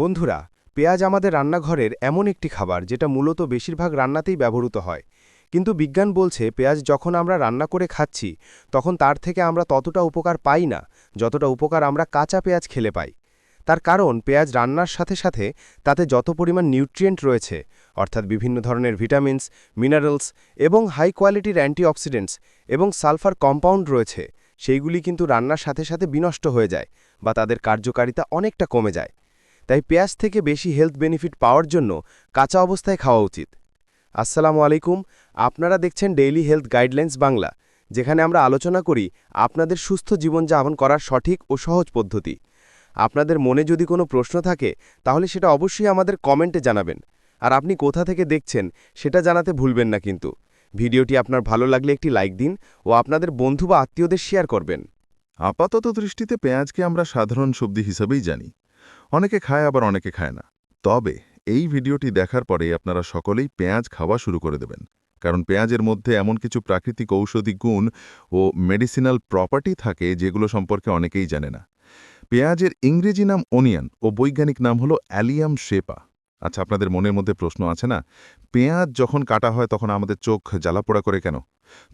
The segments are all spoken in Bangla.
বন্ধুরা, পেঁয়াজ আমাদের রান্নাঘরের এমন একটি খাবার যেটা মূলত বেশিরভাগ রান্নাতেই ব্যবহৃত হয়। কিন্তু বিজ্ঞান বলছে, পেঁয়াজ যখন আমরা রান্না করে খাচ্ছি, তখন তার থেকে আমরা ততটা উপকার পাই না, যতটা উপকার আমরা কাঁচা পেঁয়াজ খেলে পাই। তার কারণ, পেঁয়াজ রান্নার সাথে সাথে তাতে যত পরিমাণ নিউট্রিয়েন্ট রয়েছে, অর্থাৎ বিভিন্ন ধরনের ভিটামিনস, মিনারেলস এবং হাই কোয়ালিটির অ্যান্টিঅক্সিডেন্টস এবং সালফার কম্পাউন্ড রয়েছে, সেইগুলি কিন্তু রান্নার সাথে সাথে বিনষ্ট হয়ে যায় বা তাদের কার্যকারিতা অনেকটা কমে যায়। তাই পেঁয়াজ থেকে বেশি হেলথ বেনিফিট পাওয়ার জন্য কাঁচা অবস্থায় খাওয়া উচিত। আসসালামু আলাইকুম, আপনারা দেখছেন ডেইলি হেলথ গাইডলাইন্স বাংলা, যেখানে আমরা আলোচনা করি আপনাদের সুস্থ জীবনযাপন করার সঠিক ও সহজ পদ্ধতি। আপনাদের মনে যদি কোনো প্রশ্ন থাকে, তাহলে সেটা অবশ্যই আমাদের কমেন্টে জানাবেন। আর আপনি কোথা থেকে দেখছেন, সেটা জানাতে ভুলবেন না কিন্তু। ভিডিওটি আপনার ভালো লাগলে একটি লাইক দিন ও আপনাদের বন্ধু বা আত্মীয়দের শেয়ার করবেন। আপাতত দৃষ্টিতে পেঁয়াজকে আমরা সাধারণ সবজি হিসেবেই জানি। অনেকে খায়, আবার অনেকে খায় না। তবে এই ভিডিওটি দেখার পরে আপনারা সকলেই পেঁয়াজ খাওয়া শুরু করে দেবেন। কারণ পেঁয়াজের মধ্যে এমন কিছু প্রাকৃতিক ঔষধি গুণ ও মেডিসিনাল প্রপার্টি থাকে যেগুলো সম্পর্কে অনেকেই জানে না। পেঁয়াজের ইংরেজি নাম ওনিয়ন ও বৈজ্ঞানিক নাম হলো অ্যালিয়াম শেপা। আচ্ছা আপনাদের মনের মধ্যে প্রশ্ন আছে না? পেঁয়াজ যখন কাটা হয়, তখন আমাদের চোখ জ্বালাপোড়া করে কেন?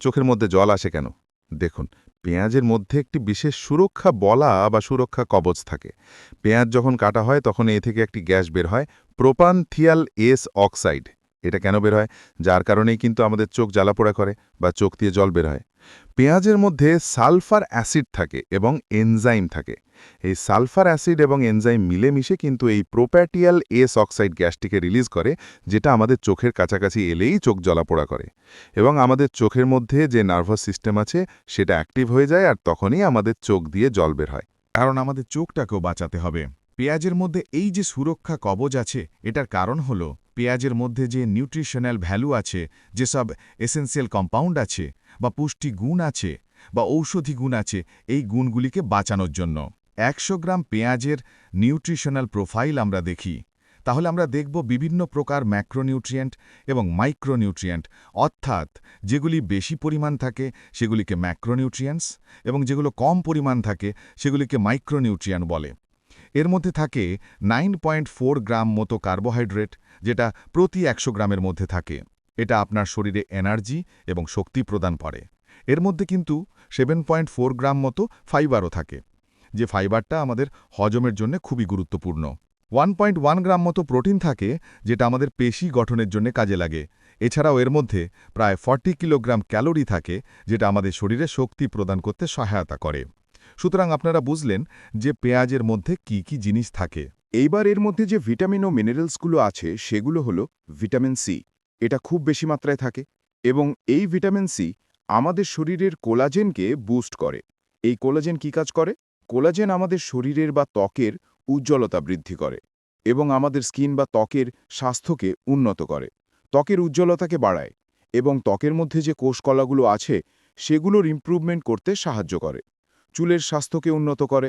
চোখের মধ্যে জল আসে কেন? দেখুন, পেঁয়াজের মধ্যে একটি বিশেষ সুরক্ষা বলা বা সুরক্ষা কবচ থাকে। পেঁয়াজ যখন কাটা হয়, তখন এ থেকে একটি গ্যাস বের হয়, প্রোপানথিয়াল এস অক্সাইড। এটা কেন বের হয়? যার কারণেই কিন্তু আমাদের চোখ জ্বালাপোড়া করে বা চোখ দিয়ে জল বের হয়। পেঁয়াজের মধ্যে সালফার অ্যাসিড থাকে এবং এনজাইম থাকে। এই সালফার অ্যাসিড এবং এনজাইম মিলেমিশে কিন্তু এই প্রোপ্যাটিয়াল এস অক্সাইড গ্যাসটিকে রিলিজ করে, যেটা আমাদের চোখের কাছাকাছি এলেই চোখ জ্বলাপোড়া করে। এবং আমাদের চোখের মধ্যে যে নার্ভাস সিস্টেম আছে, সেটা অ্যাক্টিভ হয়ে যায় আর তখনই আমাদের চোখ দিয়ে জল বের হয়। কারণ আমাদের চোখটাকেও বাঁচাতে হবে। পেঁয়াজের মধ্যে এই যে সুরক্ষা কবজ আছে, এটার কারণ হল পেঁয়াজের মধ্যে যে নিউট্রিশনাল ভ্যালু আছে যেসব এসেন্সিয়াল কম্পাউন্ড আছে, বা পুষ্টি গুণ আছে, বা ঔষধি গুণ আছে, এই গুণগুলিকে বাঁচানোর জন্য। একশো গ্রাম পেঁয়াজের নিউট্রিশনাল প্রোফাইল আমরা দেখি। তাহলে আমরা দেখব বিভিন্ন প্রকার ম্যাক্রোনিউট্রিয়েন্ট এবং মাইক্রোনিউট্রিয়েন্ট, অর্থাৎ যেগুলি বেশি পরিমাণ থাকে, সেগুলিকে ম্যাক্রোনিউট্রিয়েন্টস এবং যেগুলো কম পরিমাণ থাকে, সেগুলিকে মাইক্রোনিউট্রিয়েন্ট বলে। এর মধ্যে থাকে নাইন গ্রাম মতো কার্বোহাইড্রেট, যেটা প্রতি একশো গ্রামের মধ্যে থাকে। এটা আপনার শরীরে এনার্জি এবং শক্তি প্রদান করে। এর মধ্যে কিন্তু সেভেন গ্রাম মতো ফাইবারও থাকে। যে ফাইবারটা আমাদের হজমের জন্য খুবই গুরুত্বপূর্ণ। ওয়ান পয়েন্ট ওয়ান গ্রাম মতো প্রোটিন থাকে, যেটা আমাদের পেশি গঠনের জন্য কাজে লাগে। এছাড়াও এর মধ্যে প্রায় ফর্টি কিলোগ্রাম ক্যালোরি থাকে, যেটা আমাদের শরীরে শক্তি প্রদান করতে সহায়তা করে। সুতরাং আপনারা বুঝলেন যে পেঁয়াজের মধ্যে কি কি জিনিস থাকে। এইবার এর মধ্যে যে ভিটামিন ও মিনারেলসগুলো আছে, সেগুলো হলো ভিটামিন সি। এটা খুব বেশি মাত্রায় থাকে এবং এই ভিটামিন সি আমাদের শরীরের কোলাজেনকে বুস্ট করে। এই কোলাজেন কি কাজ করে? কোলাজেন আমাদের শরীরের বা ত্বকের উজ্জ্বলতা বৃদ্ধি করে এবং আমাদের স্কিন বা ত্বকের স্বাস্থ্যকে উন্নত করে। ত্বকের উজ্জ্বলতাকে বাড়ায় এবং ত্বকের মধ্যে যে কোষকলাগুলো আছে, সেগুলোর ইমপ্রুভমেন্ট করতে সাহায্য করে। চুলের স্বাস্থ্যকে উন্নত করে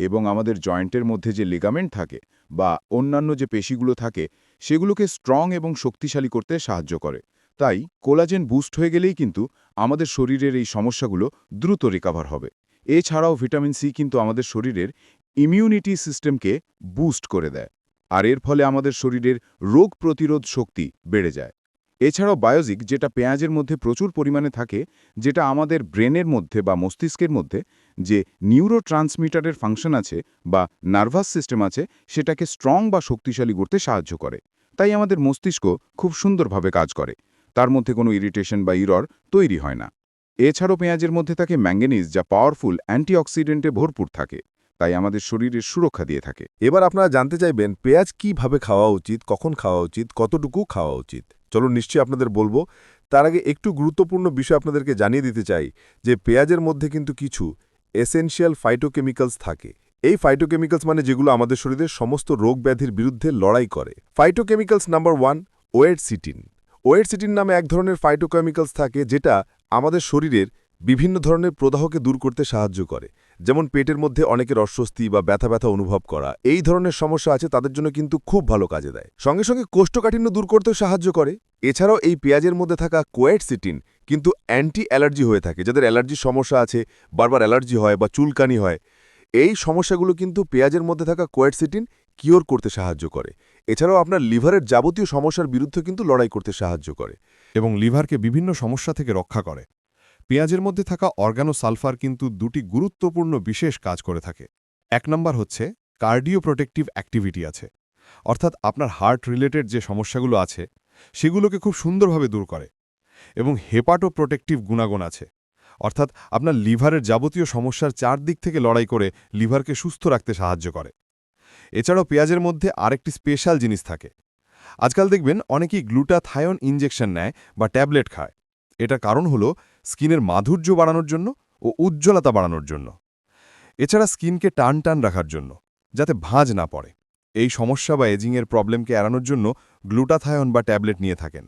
এবং আমাদের জয়েন্টের মধ্যে যে লিগামেন্ট থাকে বা অন্যান্য যে পেশিগুলো থাকে, সেগুলোকে স্ট্রং এবং শক্তিশালী করতে সাহায্য করে। তাই কোলাজেন বুস্ট হয়ে গেলেই কিন্তু আমাদের শরীরের এই সমস্যাগুলো দ্রুত রিকাভার হবে। এছাড়াও ভিটামিন সি কিন্তু আমাদের শরীরের ইমিউনিটি সিস্টেমকে বুস্ট করে দেয়, আর এর ফলে আমাদের শরীরের রোগ প্রতিরোধ শক্তি বেড়ে যায়। এছাড়াও বায়োজিক যেটা পেঁয়াজের মধ্যে প্রচুর পরিমাণে থাকে, যেটা আমাদের ব্রেনের মধ্যে বা মস্তিষ্কের মধ্যে যে নিউরো ট্রান্সমিটারের ফাংশন আছে বা নার্ভাস সিস্টেম আছে, সেটাকে স্ট্রং বা শক্তিশালী করতে সাহায্য করে। তাই আমাদের মস্তিষ্ক খুব সুন্দরভাবে কাজ করে। তার মধ্যে কোনো ইরিটেশন বা ইরর তৈরি হয় না। এছাড়াও পেঁয়াজের মধ্যে থাকে ম্যাঙ্গানিজ, যা পাওয়ারফুল, অ্যান্টিঅক্সিডেন্টে ভরপুর থাকে, তাই আমাদের শরীরের সুরক্ষা দিয়ে থাকে। এবার আপনারা জানতে চাইবেন, পেঁয়াজ কীভাবে খাওয়া উচিত, কখন খাওয়া উচিত, কতটুকু খাওয়া উচিত? চলুন নিশ্চয়ই আপনাদের বলব। তার আগে একটু গুরুত্বপূর্ণ বিষয় আপনাদেরকে জানিয়ে দিতে চাই, যে পেঁয়াজের মধ্যে কিন্তু কিছু এসেনশিয়াল ফাইটোকেমিক্যালস থাকে। এই ফাইটোকেমিক্যালস মানে যেগুলো আমাদের শরীরের সমস্ত রোগ ব্যাধির বিরুদ্ধে লড়াই করে। Phytochemicals number one quercetin quercetin নামে এক ধরনের ফাইটোকেমিক্যালস থাকে, যেটা আমাদের শরীরের বিভিন্ন ধরনের প্রদাহকে দূর করতে সাহায্য করে। যেমন পেটের মধ্যে অনেকের অস্বস্তি বা ব্যথা ব্যথা অনুভব করা। এই ধরনের সমস্যা আছে, তাদের জন্য কিন্তু খুব ভালো কাজে দেয়। সঙ্গে সঙ্গে কোষ্ঠকাঠিন্য দূর করতেও সাহায্য করে। এছাড়াও এই পেঁয়াজের মধ্যে থাকা কোয়েটসিটিন কিন্তু অ্যান্টি অ্যালার্জি হয়ে থাকে। যাদের অ্যালার্জির সমস্যা আছে, বারবার অ্যালার্জি হয় বা চুলকানি হয়, এই সমস্যাগুলো কিন্তু পেঁয়াজের মধ্যে থাকা কোয়েটসিটিন কিওর করতে সাহায্য করে। এছাড়াও আপনার লিভারের যাবতীয় সমস্যার বিরুদ্ধে কিন্তু লড়াই করতে সাহায্য করে এবং লিভারকে বিভিন্ন সমস্যা থেকে রক্ষা করে। পেঁয়াজের মধ্যে থাকা অর্গানো সালফার কিন্তু দুটি গুরুত্বপূর্ণ বিশেষ কাজ করে থাকে। এক নম্বর হচ্ছে কার্ডিও প্রোটেক্টিভ অ্যাক্টিভিটি আছে। অর্থাৎ আপনার হার্ট রিলেটেড যে সমস্যাগুলো আছে, সেগুলোকে খুব সুন্দরভাবে দূর করে এবং হেপাটো প্রোটেক্টিভ গুণাগুণ আছে। অর্থাৎ আপনার লিভারের যাবতীয় সমস্যার চারদিক থেকে লড়াই করে লিভারকে সুস্থ রাখতে সাহায্য করে। এছাড়াও পেঁয়াজের মধ্যে আরেকটি স্পেশাল জিনিস থাকে। আজকাল দেখবেন অনেকেই গ্লুটাথায়ন ইনজেকশন নেয় বা ট্যাবলেট খায়। এটার কারণ হলো স্কিনের মাধুর্য বাড়ানোর জন্য ও উজ্জ্বলতা বাড়ানোর জন্য। এছাড়া স্কিনকে টান টান রাখার জন্য, যাতে ভাঁজ না পড়ে। এই সমস্যা বা এজিংয়ের প্রবলেমকে এড়ানোর জন্য গ্লুটাথায়ন বা ট্যাবলেট নিয়ে থাকেন।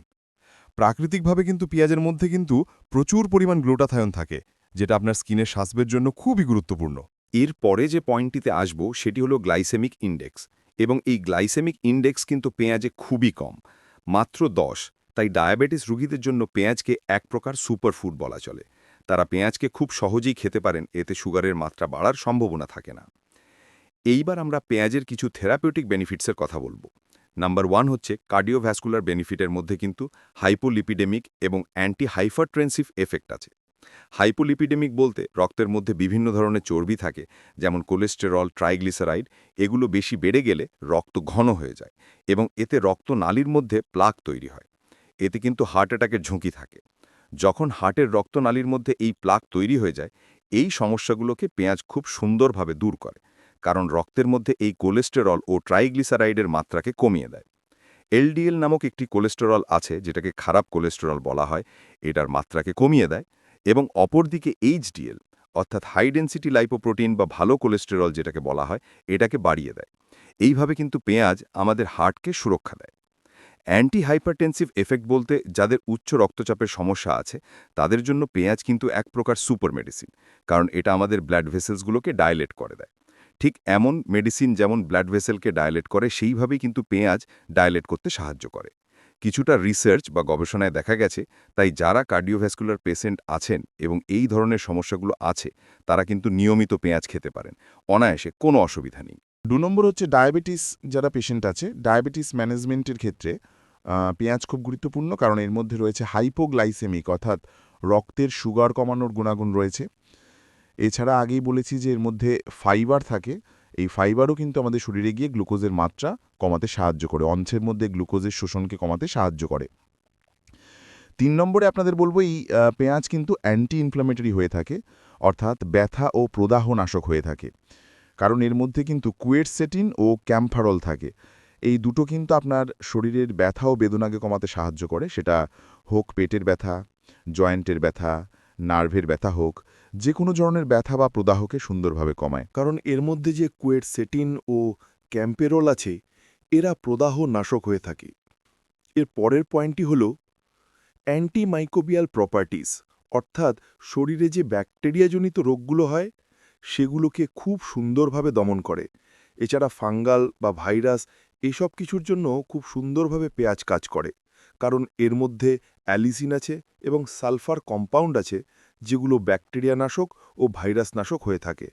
প্রাকৃতিকভাবে কিন্তু পেঁয়াজের মধ্যে কিন্তু প্রচুর পরিমাণ গ্লুটাথায়ন থাকে, যেটা আপনার স্কিনের স্বাস্থ্যের জন্য খুবই গুরুত্বপূর্ণ। এর পরে যে পয়েন্টটিতে আসব, সেটি হলো গ্লাইসেমিক ইন্ডেক্স। এবং এই গ্লাইসেমিক ইন্ডেক্স কিন্তু পেঁয়াজে খুবই কম, মাত্র দশ। তাই ডায়াবেটিস রোগীদের জন্য পেঁয়াজকে এক প্রকার সুপারফুড বলা চলে। তারা পেঁয়াজকে খুব সহজেই খেতে পারেন, এতে সুগারের মাত্রা বাড়ার সম্ভাবনা থাকে না। এইবার আমরা পেঁয়াজের কিছু থেরাপিউটিক বেনিফিটসের কথা বলব। নাম্বার ওয়ান হচ্ছে কার্ডিওভ্যাসকুলার বেনিফিটের মধ্যে কিন্তু হাইপোলিপিডেমিক এবং অ্যান্টি হাইফারট্রেন্সিভ এফেক্ট আছে। হাইপোলিপিডেমিক বলতে রক্তের মধ্যে বিভিন্ন ধরনের চর্বি থাকে, যেমন কোলেস্টেরল, ট্রাইগ্লিসারাইড, এগুলো বেশি বেড়ে গেলে রক্ত ঘন হয়ে যায় এবং এতে রক্ত নালীর মধ্যে প্লাক তৈরি হয়। এতে কিন্তু হার্ট অ্যাটাকের ঝুঁকি থাকে। যখন হার্টের রক্তনালীর মধ্যে এই প্লাক তৈরি হয়ে যায়, এই সমস্যাগুলোকে পেঁয়াজ খুব সুন্দরভাবে দূর করে, কারণ রক্তের মধ্যে এই কোলেস্টেরল ও ট্রাইগ্লিসারাইডের মাত্রাকে কমিয়ে দেয়। এলডিএল নামক একটি কোলেস্টেরল আছে, যেটাকে খারাপ কোলেস্টেরল বলা হয়। এটার মাত্রাকে কমিয়ে দেয়। এবং অপরদিকে এইচডিএল অর্থাৎ হাই ডেন্সিটি লাইপোপ্রোটিন বা ভালো কোলেস্টেরল যেটাকে বলা হয়, এটাকে বাড়িয়ে দেয়। এইভাবে কিন্তু পেঁয়াজ আমাদের হার্টকে সুরক্ষা দেয়। অ্যান্টি হাইপারটেনসিভ এফেক্ট বলতে যাদের উচ্চ রক্তচাপের সমস্যা আছে, তাদের জন্য পেঁয়াজ কিন্তু এক প্রকার সুপার মেডিসিন কারণ এটা আমাদের ব্লাড ভেসেলসগুলোকে ডায়লেট করে দেয়। ঠিক এমন মেডিসিন যেমন ব্লাড ভেসেলকে ডায়লেট করে, সেইভাবেই কিন্তু পেঁয়াজ ডায়লেট করতে সাহায্য করে। কিছুটা রিসার্চ বা গবেষণায় দেখা গেছে, তাই যারা কার্ডিওভ্যাসকুলার পেশেন্ট আছেন এবং এই ধরনের সমস্যাগুলো আছে, তারা কিন্তু নিয়মিত পেঁয়াজ খেতে পারেন। অনায়াসে কোনো অসুবিধা নেই। দু নম্বর হচ্ছে ডায়াবেটিস যারা পেশেন্ট আছে ডায়াবেটিস ম্যানেজমেন্টের ক্ষেত্রে পেঁয়াজ খুব গুরুত্বপূর্ণ কারণ এর মধ্যে রয়েছে হাইপোগ্লাইসেমিক অর্থাৎ রক্তের সুগার কমানোর গুণাগুণ রয়েছে। এছাড়া আগেই বলেছি যে এর মধ্যে ফাইবার থাকে এই ফাইবারও কিন্তু আমাদের শরীরে গিয়ে গ্লুকোজের মাত্রা কমাতে সাহায্য করে অঞ্চের মধ্যে গ্লুকোজের শোষণকে কমাতে সাহায্য করে। তিন নম্বরে আপনাদের বলব এই পেঁয়াজ কিন্তু অ্যান্টি ইনফ্লামেটরি হয়ে থাকে, অর্থাৎ ব্যথা ও প্রদাহ নাশক হয়ে থাকে। কারণ এর মধ্যে কিন্তু কুয়েরসেটিন ও ক্যাম্ফারল থাকে। এই দুটো কিন্তু আপনার শরীরের ব্যথা ও বেদনাকে কমাতে সাহায্য করে, সেটা হোক পেটের ব্যথা জয়েন্টের ব্যথা নার্ভের ব্যথা হোক যে কোনো ধরনের ব্যথা বা প্রদাহকে সুন্দরভাবে কমায়। কারণ এর মধ্যে যে কুয়েট সেটিন ও ক্যাম্পেরল আছে, এরা প্রদাহ নাশক হয়ে থাকে। এর পরের পয়েন্টটি হল অ্যান্টিমাইকোবিয়াল প্রপার্টিস, অর্থাৎ শরীরে যে ব্যাকটেরিয়াজনিত রোগগুলো হয়, সেগুলোকে খুব সুন্দরভাবে দমন করে। এছাড়া ফাঙ্গাল বা ভাইরাস এসব কিছুর জন্য খুব সুন্দরভাবে পেঁয়াজ কাজ করে। কারণ এর মধ্যে অ্যালিসিন আছে এবং সালফার কম্পাউন্ড আছে, যেগুলো ব্যাকটেরিয়া নাশক ও ভাইরাস নাশক হয়ে থাকে।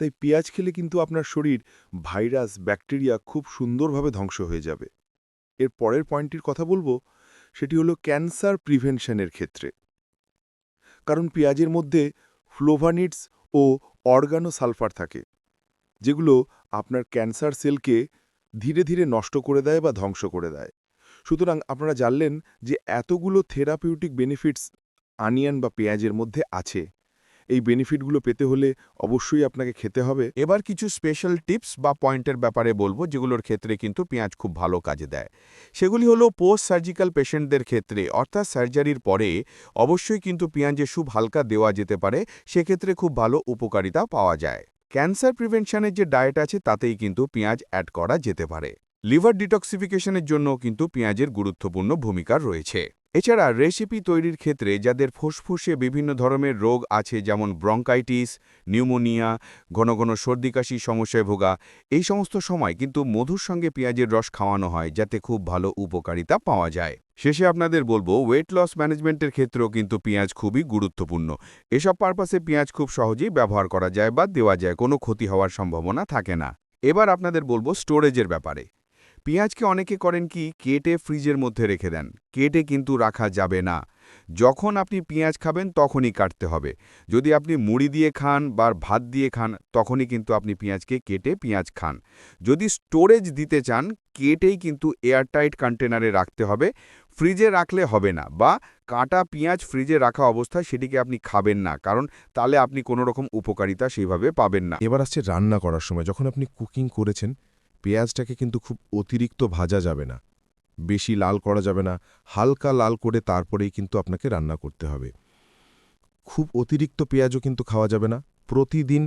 তাই পেঁয়াজ খেলে কিন্তু আপনার শরীর ভাইরাস, ব্যাকটেরিয়া খুব সুন্দরভাবে ধ্বংস হয়ে যাবে। এর পরের পয়েন্টটির কথা বলব, সেটি হলো ক্যান্সার প্রিভেনশনের ক্ষেত্রে। কারণ পেঁয়াজের মধ্যে ফ্লোভানিডস ও অর্গানো সালফার থাকে, যেগুলো আপনার ক্যান্সার সেলকে ধীরে ধীরে নষ্ট করে দেয় বা ধ্বংস করে দেয়। সুতরাং আপনারা জানলেন যে এতগুলো থেরাপিউটিক বেনিফিটস আনিয়ান বা পেঁয়াজের মধ্যে আছে। এই বেনিফিটগুলো পেতে হলে অবশ্যই আপনাকে খেতে হবে। এবার কিছু স্পেশাল টিপস বা পয়েন্টের ব্যাপারে বলব, যেগুলোর ক্ষেত্রে কিন্তু পেঁয়াজ খুব ভালো কাজে দেয়। সেগুলি হলো পোস্ট সার্জিক্যাল পেশেন্টদের ক্ষেত্রে, অর্থাৎ সার্জারির পরে অবশ্যই কিন্তু পেঁয়াজে সুপ হালকা দেওয়া যেতে পারে, সেক্ষেত্রে খুব ভালো উপকারিতা পাওয়া যায়। ক্যান্সার প্রিভেনশনের যে ডায়েট আছে, তাতেই কিন্তু পেঁয়াজ অ্যাড করা যেতে পারে। লিভার ডিটক্সিফিকেশনের জন্য কিন্তু পেঁয়াজের গুরুত্বপূর্ণ ভূমিকা রয়েছে। এছাড়া রেসিপি তৈরির ক্ষেত্রে যাদের ফুসফুসে বিভিন্ন ধরনের রোগ আছে, যেমন ব্রঙ্কাইটিস, নিউমোনিয়া, ঘন ঘন সর্দি কাশি, সমস্যায় ভোগা, এই সমস্ত সময় কিন্তু মধুর সঙ্গে পেঁয়াজের রস খাওয়ানো হয়, যাতে খুব ভালো উপকারিতা পাওয়া যায়। শেষে আপনাদের বলব ওয়েট লস ম্যানেজমেন্টের ক্ষেত্রেও কিন্তু পেঁয়াজ খুবই গুরুত্বপূর্ণ। এসব পারপাসে পেঁয়াজ খুব সহজেই ব্যবহার করা যায় বা দেওয়া যায়, কোনো ক্ষতি হওয়ার সম্ভাবনা থাকে না। এবার আপনাদের বলব স্টোরেজের ব্যাপারে। পেঁয়াজকে অনেকে করেন কি, কেটে ফ্রিজের মধ্যে রেখে দেন। কেটে কিন্তু রাখা যাবে না। যখন আপনি পেঁয়াজ খাবেন, তখনই কাটতে হবে। যদি আপনি মুড়ি দিয়ে খান বা ভাত দিয়ে খান, তখনই কিন্তু আপনি পেঁয়াজকে কেটে পেঁয়াজ খান। যদি স্টোরেজ দিতে চান, কেটেই কিন্তু এয়ারটাইট কন্টেনারে রাখতে হবে। ফ্রিজে রাখলে হবে না বা কাটা পেঁয়াজ ফ্রিজে রাখা অবস্থায় সেটিকে আপনি খাবেন না, কারণ তাহলে আপনি কোনো রকম উপকারিতা সেইভাবে পাবেন না। এবার আসছে রান্না করার সময়। যখন আপনি কুকিং করেছেন পেঁয়াজটাকে কিন্তু খুব অতিরিক্ত ভাজা যাবে না। বেশি লাল করা যাবে না, হালকা লাল করে তারপরেই কিন্তু আপনাকে রান্না করতে হবে। খুব অতিরিক্ত পেঁয়াজও কিন্তু খাওয়া যাবে না। প্রতিদিন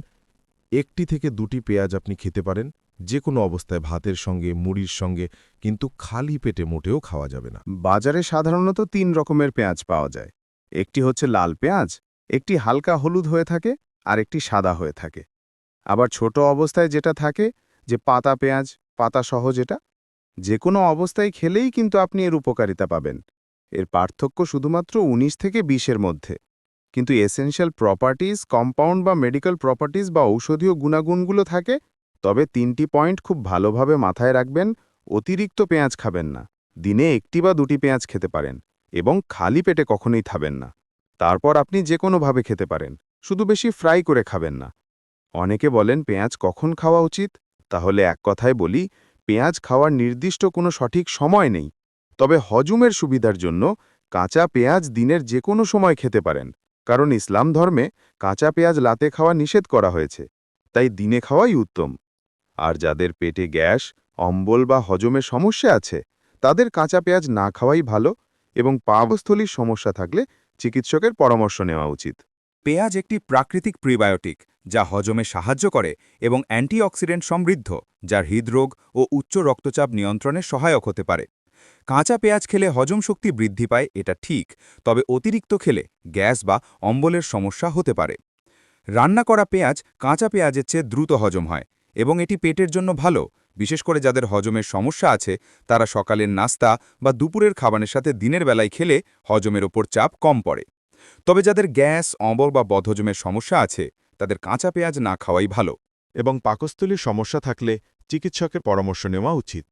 একটি থেকে দুটি পেঁয়াজ আপনি খেতে পারেন যে কোনো অবস্থায় ভাতের সঙ্গে, মুড়ির সঙ্গে, কিন্তু খালি পেটে মোটেও খাওয়া যাবে না। বাজারে সাধারণত তিন রকমের পেঁয়াজ পাওয়া যায়। একটি হচ্ছে লাল পেঁয়াজ, একটি হালকা হলুদ হয়ে থাকে আর একটি সাদা হয়ে থাকে। আবার ছোট অবস্থায় যেটা থাকে যে পাতা পেঁয়াজ, পাতা সহজ এটা যে কোনো অবস্থায় খেলেই কিন্তু আপনি এর উপকারিতা পাবেন। এর পার্থক্য শুধুমাত্র ১৯ থেকে ২০এর মধ্যে। কিন্তু এসেনশিয়াল প্রপার্টিজ কম্পাউন্ড বা মেডিকেল প্রপার্টিজ বা ঔষধীয় গুণাগুণগুলো থাকে, তবে তিনটি পয়েন্ট খুব ভালোভাবে মাথায় রাখবেন, অতিরিক্ত পেঁয়াজ খাবেন না। দিনে একটি বা দুটি পেঁয়াজ খেতে পারেন এবং খালি পেটে কখনোই খাবেন না। তারপর আপনি যে কোনোভাবে খেতে পারেন, শুধু বেশি ফ্রাই করে খাবেন না। অনেকে বলেন, পেঁয়াজ কখন খাওয়া উচিত? তাহলে এক কথায় বলি, পেঁয়াজ খাওয়ার নির্দিষ্ট কোনো সঠিক সময় নেই। তবে হজমের সুবিধার জন্য কাঁচা পেঁয়াজ দিনের যে কোনো সময় খেতে পারেন, কারণ ইসলাম ধর্মে কাঁচা পেঁয়াজ লাতে খাওয়া নিষেধ করা হয়েছে, তাই দিনে খাওয়াই উত্তম। আর যাদের পেটে গ্যাস, অম্বল বা হজমের সমস্যা আছে, তাদের কাঁচা পেঁয়াজ না খাওয়াই ভালো এবং পাবস্থলীর সমস্যা থাকলে চিকিৎসকের পরামর্শ নেওয়া উচিত। পেঁয়াজ একটি প্রাকৃতিক প্রিবায়োটিক, যা হজমে সাহায্য করে এবং অ্যান্টিঅক্সিডেন্ট সমৃদ্ধ, যার হৃদরোগ ও উচ্চ রক্তচাপ নিয়ন্ত্রণে সহায়ক হতে পারে। কাঁচা পেঁয়াজ খেলে হজম শক্তি বৃদ্ধি পায়, এটা ঠিক, তবে অতিরিক্ত খেলে গ্যাস বা অম্বলের সমস্যা হতে পারে। রান্না করা পেঁয়াজ কাঁচা পেঁয়াজের চেয়ে দ্রুত হজম হয় এবং এটি পেটের জন্য ভালো, বিশেষ করে যাদের হজমের সমস্যা আছে, তারা সকালের নাস্তা বা দুপুরের খাবারের সাথে দিনের বেলায় খেলে হজমের ওপর চাপ কম পড়ে। তবে যাদের গ্যাস, অম্বল বা বদহজমের সমস্যা আছে, তাদের কাঁচা পেঁয়াজ না খাওয়াই ভালো। এবং পাকস্থলীর সমস্যা থাকলে চিকিৎসকের পরামর্শ নেওয়া উচিত,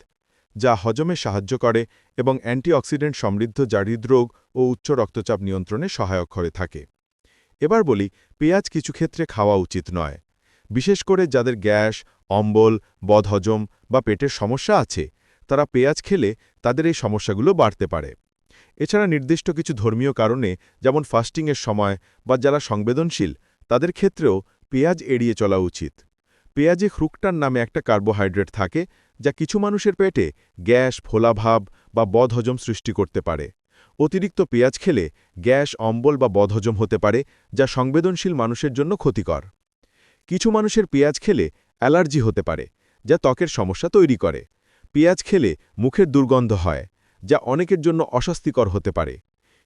যা হজমে সাহায্য করে এবং অ্যান্টিঅক্সিডেন্ট সমৃদ্ধ যা হৃদরোগ ও উচ্চ রক্তচাপ নিয়ন্ত্রণে সহায়ক হয়ে থাকে। এবার বলি, পেঁয়াজ কিছু ক্ষেত্রে খাওয়া উচিত নয়। বিশেষ করে যাদের গ্যাস, অম্বল, বদহজম বা পেটের সমস্যা আছে, তারা পেঁয়াজ খেলে তাদের এই সমস্যাগুলো বাড়তে পারে। এছাড়া নির্দিষ্ট কিছু ধর্মীয় কারণে, যেমন ফাস্টিংয়ের সময় বা যারা সংবেদনশীল, তাদের ক্ষেত্রেও পেঁয়াজ এড়িয়ে চলা উচিত। পেঁয়াজে ফ্রুকটান নামে একটা কার্বোহাইড্রেট থাকে, যা কিছু মানুষের পেটে গ্যাস ফোলাভাব বা বদহজম সৃষ্টি করতে পারে। অতিরিক্ত পেঁয়াজ খেলে গ্যাস, অম্বল বা বদহজম হতে পারে, যা সংবেদনশীল মানুষের জন্য ক্ষতিকর। কিছু মানুষের পেঁয়াজ খেলে অ্যালার্জি হতে পারে, যা ত্বকের সমস্যা তৈরি করে। পেঁয়াজ খেলে মুখের দুর্গন্ধ হয় যা অনেকের জন্য অস্বস্তিকর হতে পারে।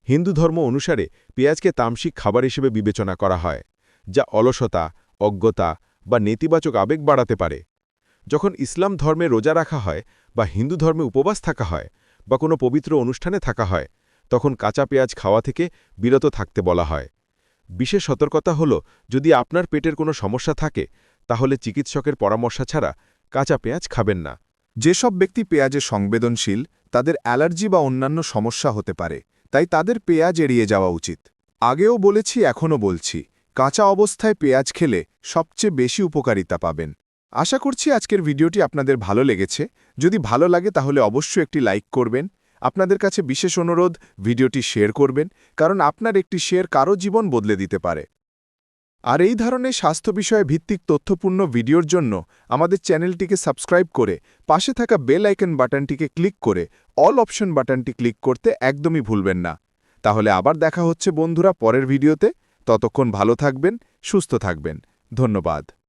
হিন্দু ধর্ম অনুসারে পেঁয়াজকে তামসিক খাবার হিসেবে বিবেচনা করা হয়, যা অলসতা, অজ্ঞতা বা নেতিবাচক আবেগ বাড়াতে পারে। যখন ইসলাম ধর্মে রোজা রাখা হয় বা হিন্দু ধর্মে উপবাস থাকা হয় বা কোনো পবিত্র অনুষ্ঠানে থাকা হয়, তখন কাঁচা পেঁয়াজ খাওয়া থেকে বিরত থাকতে বলা হয়। বিশেষ সতর্কতা হল, যদি আপনার পেটের কোনো সমস্যা থাকে, তাহলে চিকিৎসকের পরামর্শ ছাড়া কাঁচা পেঁয়াজ খাবেন না। যেসব ব্যক্তি পেঁয়াজে সংবেদনশীল তাদের অ্যালার্জি বা অন্যান্য সমস্যা হতে পারে, তাই তাদের পেঁয়াজ এড়িয়ে যাওয়া উচিত। আগেও বলেছি, এখনও বলছি, কাঁচা অবস্থায় পেঁয়াজ খেলে সবচেয়ে বেশি উপকারিতা পাবেন। আশা করছি আজকের ভিডিওটি আপনাদের ভালো লেগেছে। যদি ভালো লাগে তাহলে অবশ্যই একটি লাইক করবেন। আপনাদের কাছে বিশেষ অনুরোধ, ভিডিওটি শেয়ার করবেন, কারণ আপনার একটি শেয়ার কারও জীবন বদলে দিতে পারে। আর এই ধরনের স্বাস্থ্য বিষয়ে ভিত্তিক তথ্যপূর্ণ ভিডিওর জন্য আমাদের চ্যানেলটিকে সাবস্ক্রাইব করে পাশে থাকা বেল আইকন বাটনটিকে ক্লিক করে অল অপশন বাটনটি ক্লিক করতে একদমই ভুলবেন না। তাহলে আবার দেখা হচ্ছে বন্ধুরা পরের ভিডিওতে। ততক্ষণ ভালো থাকবেন, সুস্থ থাকবেন। ধন্যবাদ।